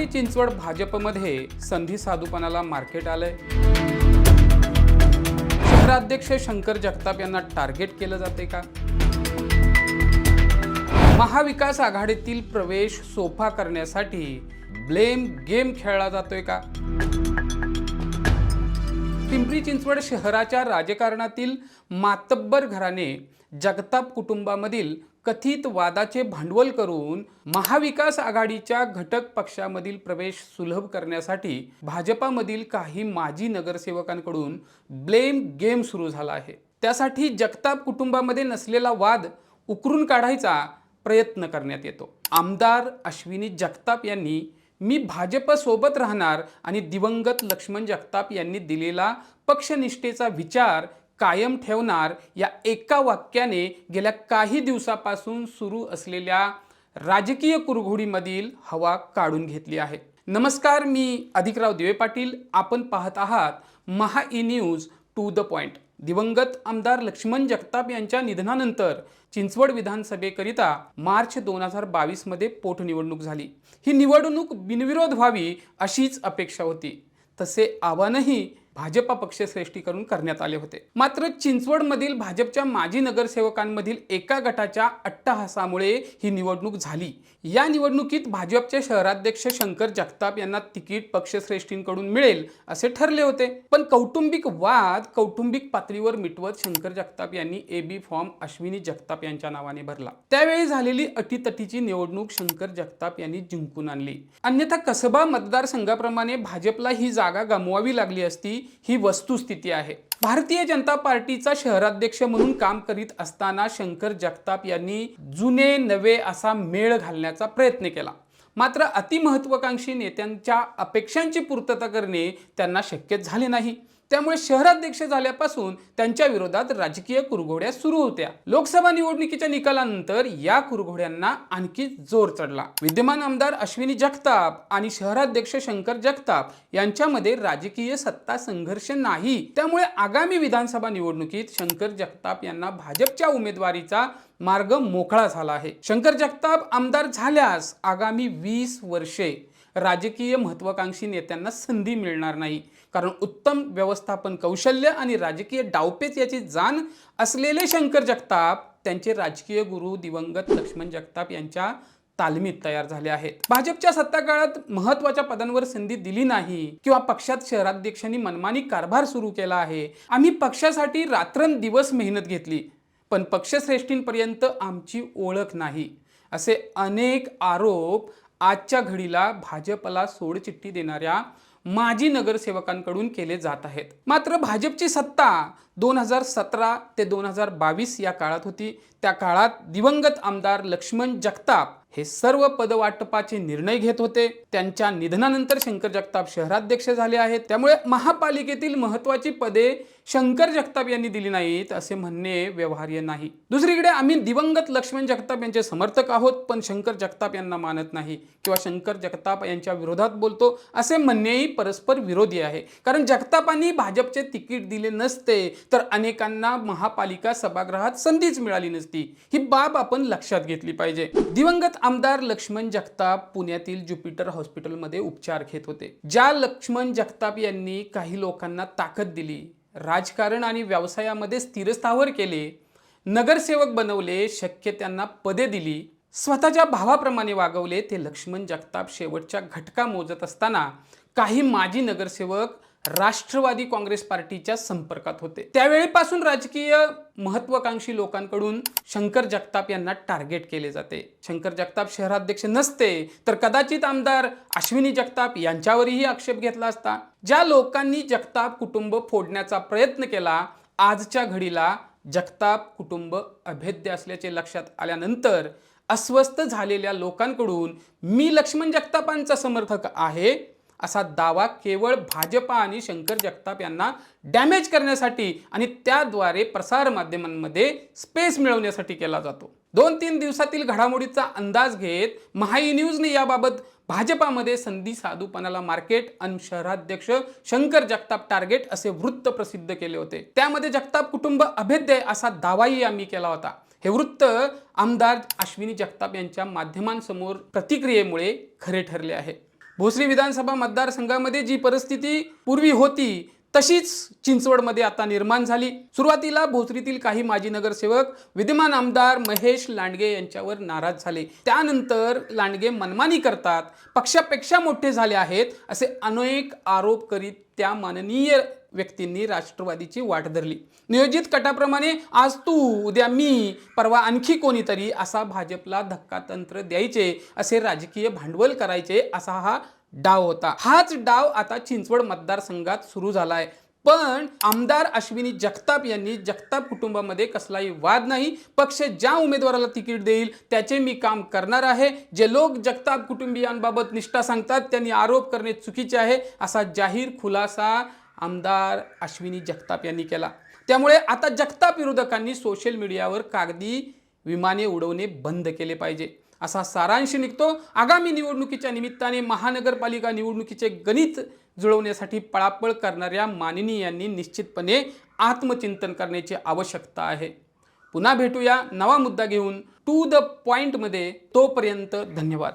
पिंपरी चिंचवड भाजपमध्ये संधी साधूपणाला मार्केट आलंय. शहराध्यक्ष शंकर जगताप यांना टार्गेट केलं जाते का? महाविकास आघाडीतील प्रवेश सोपा करण्यासाठी ब्लेम गेम खेळला जातोय का? पिंपरी चिंचवड शहराच्या राजकारणातील मातब्बर घराने जगताप कुटुंबामधील कथित वादाचे भांडवल करून महाविकास आघाडीच्या घटक पक्षामधील प्रवेश सुलभ करण्यासाठी भाजपामधील काही माजी नगरसेवकांकडून ब्लेम गेम सुरू झाला आहे. त्यासाठी जगताप कुटुंबामध्ये नसलेला वाद उकरून काढायचा प्रयत्न करण्यात येतो. आमदार अश्विनी जगताप यांनी मी भाजपसोबत राहणार आणि दिवंगत लक्ष्मण जगताप यांनी दिलेला पक्षनिष्ठेचा विचार कायम ठेवणार या एका वाक्याने गेल्या काही दिवसापासून सुरू असलेल्या राजकीय कुरघोडीमधील हवा काढून घेतली आहे. नमस्कार मी अधिकराव दिवे पाटील. आपण पाहत आहात Maha E news to the point. दिवंगत आमदार लक्ष्मण जगताप यांच्या निधनानंतर चिंचवड विधानसभेकरिता मार्च दोन हजार बावीसमध्ये पोटनिवडणूक झाली. ही निवडणूक बिनविरोध व्हावी अशीच अपेक्षा होती. तसे आव्हानही भाजपा पक्षश्रेष्ठीकडून करण्यात आले होते. मात्र चिंचवडमधील भाजपच्या माजी नगरसेवकांमधील एका गटाच्या अट्टहासामुळे ही निवडणूक झाली. या निवडणुकीत भाजपचे शहराध्यक्ष शंकर जगताप यांना तिकीट पक्षश्रेष्ठींकडून मिळेल असे ठरले होते. पण कौटुंबिक वाद कौटुंबिक पातळीवर मिटवत शंकर जगताप यांनी A B form Ashwini Jagtap यांच्या नावाने भरला. त्यावेळी झालेली अटीतटीची निवडणूक शंकर जगताप यांनी जिंकून आणली. अन्यथा कसबा मतदारसंघाप्रमाणे भाजपला ही जागा गमवावी लागली असती ही वस्तुस्थिती आहे. भारतीय जनता पार्टीचा शहराध्यक्ष म्हणून काम करीत असताना शंकर जगताप यांनी जुने नवे असा मेळ घालण्याचा प्रयत्न केला. मात्र अतिमहत्वाकांक्षी नेत्यांच्या अपेक्षांची पूर्तता करणे त्यांना शक्य झाले नाही. त्यामुळे शहराध्यक्ष झाल्यापासून त्यांच्या विरोधात राजकीय कुरघोड्या सुरू होत्या. लोकसभा निवडणुकीच्या निकालानंतर या कुरघोड्यांना आणखी जोर चढला. विद्यमान आमदार अश्विनी जगताप आणि शहराध्यक्ष शंकर जगताप यांच्यामध्ये राजकीय सत्ता संघर्ष नाही. त्यामुळे आगामी विधानसभा निवडणुकीत शंकर जगताप यांना भाजपच्या उमेदवारीचा मार्ग मोकळा झाला आहे. शंकर जगताप आमदार झाल्यास आगामी वीस वर्षे राजकीय महत्वाकांक्षी नेत्यांना संधी मिळणार नाही. कारण उत्तम व्यवस्थापन कौशल्य आणि राजकीय डावपेच याची जाण असलेले शंकर जगताप त्यांचे राजकीय गुरु दिवंगत लक्ष्मण जगताप यांच्या तालमीत तयार झाले आहेत. भाजपच्या सत्ता काळात महत्त्वाच्या पदांवर संधी दिली नाही किंवा पक्षात शहराध्यक्षांनी मनमानी कारभार सुरू केला आहे. आम्ही पक्षासाठी रात्रंदिवस मेहनत घेतली पण पक्षश्रेष्ठींपर्यंत आमची ओळख नाही असे अनेक आरोप आजच्या घडीला भाजपला सोडचिठ्ठी देणाऱ्या माजी नगरसेवकांकडून केले जात आहेत. मात्र भाजपची सत्ता दोन हजार सतरा ते दोन हजार बावीस या काळात होती. त्या काळात दिवंगत आमदार लक्ष्मण जगताप हे सर्व पदवाटपाचे निर्णय घेत होते. त्यांच्या निधनानंतर शंकर जगताप शहराध्यक्ष झाले आहेत. त्यामुळे महापालिकेतील महत्वाची पदे शंकर जगताप यांनी दिली नाहीत असे म्हणणे व्यवहार्य नाही. दुसरीकडे आम्ही दिवंगत लक्ष्मण जगताप यांचे समर्थक आहोत पण शंकर जगताप यांना मानत नाही किंवा शंकर जगताप यांच्या विरोधात बोलतो असे म्हणणेही परस्पर विरोधी आहे. कारण जगतापांनी भाजपचे तिकीट दिले नसते तर अनेकांना महापालिका सभागृहात संधीच मिळाली नसती. ही बाब आपण लक्षात घेतली पाहिजे. दिवंगत आमदार लक्ष्मण जगताप पुण्यातील ज्युपिटर हॉस्पिटलमध्ये उपचार घेत होते. ज्या लक्ष्मण जगताप यांनी काही लोकांना ताकद दिली राजकारण आणि व्यवसायामध्ये स्थिरस्थावर केले नगरसेवक बनवले शक्य त्यांना पदे दिली स्वतःच्या भावाप्रमाणे वागवले ते लक्ष्मण जगताप शेवटच्या घटका मोजत असताना काही माजी नगरसेवक राष्ट्रवादी काँग्रेस पार्टीच्या संपर्कात होते. त्यावेळीपासून राजकीय महत्वाकांक्षी लोकांकडून शंकर जगताप यांना टार्गेट केले जाते. शंकर जगताप शहराध्यक्ष नसते तर कदाचित आमदार अश्विनी जगताप यांच्यावरही आक्षेप घेतला असता. ज्या लोकांनी जगताप कुटुंब फोडण्याचा प्रयत्न केला आजच्या घडीला जगताप कुटुंब अभेद्य असल्याचे लक्षात आल्यानंतर अस्वस्थ झालेल्या लोकांकडून मी लक्ष्मण जगतापांचा समर्थक आहे असा दावा केवळ भाजपा आणि शंकर जगताप यांना डॅमेज करण्यासाठी आणि त्याद्वारे प्रसारमाध्यमांमध्ये स्पेस मिळवण्यासाठी केला जातो. दोन तीन दिवसातील घडामोडीचा अंदाज घेत महाई न्यूजने याबाबत भाजपामध्ये संधी साधूपणाला मार्केट आणि शहराध्यक्ष शंकर जगताप टार्गेट असे वृत्त प्रसिद्ध केले होते. त्यामध्ये जगताप कुटुंब अभेद्य असा दावाही आम्ही केला होता. हे वृत्त आमदार अश्विनी जगताप यांच्या माध्यमांसमोर प्रतिक्रियेमुळे खरे ठरले आहे. भोसरी विधानसभा मतदारसंघामध्ये जी परिस्थिती पूर्वी होती तशीच चिंचवडमध्ये आता निर्माण झाली. सुरुवातीला भोसरीतील काही माजी नगरसेवक विद्यमान आमदार महेश लांडगे यांच्यावर नाराज झाले. त्यानंतर लांडगे मनमानी करतात. पक्षापेक्षा मोठे झाले आहेत असे अनेक आरोप करीत त्या माननीय व्यक्तींनी राष्ट्रवादीची वाट धरली. नियोजित कटाप्रमाणे आज तू उद्या मी परवा आणखी कोणीतरी असा भाजपला धक्का तंत्र द्यायचे असे राजकीय भांडवल करायचे असा हा डाव होता. हाच डाव आता चिंचवड मतदारसंघात सुरू झाला आहे पण आमदार अश्विनी जगताप यांनी जगताप कुटुंबामध्ये कसलाही वाद नाही. पक्ष ज्या उमेदवाराला तिकीट देईल त्याचे मी काम करणार आहे. जे लोक जगताप कुटुंबियांबाबत निष्ठा सांगतात त्यांनी आरोप करणे चुकीचे आहे असा जाहीर खुलासा आमदार अश्विनी जगताप यांनी केला. त्यामुळे आता जगताप विरोधकांनी सोशल मीडियावर कागदी विमाने उडवणे बंद केले पाहिजे. असा सारांश निघतो. आगामी निवडणुकीच्या निमित्ताने महानगरपालिका निवडणुकीचे गणित जुळवण्यासाठी पळापळ करणाऱ्या मानिनी यांनी निश्चितपणे आत्मचिंतन करण्याची आवश्यकता आहे. पुन्हा भेटूया. नवा मुद्दा घेऊन. टू द पॉइंटमध्ये तोपर्यंत धन्यवाद.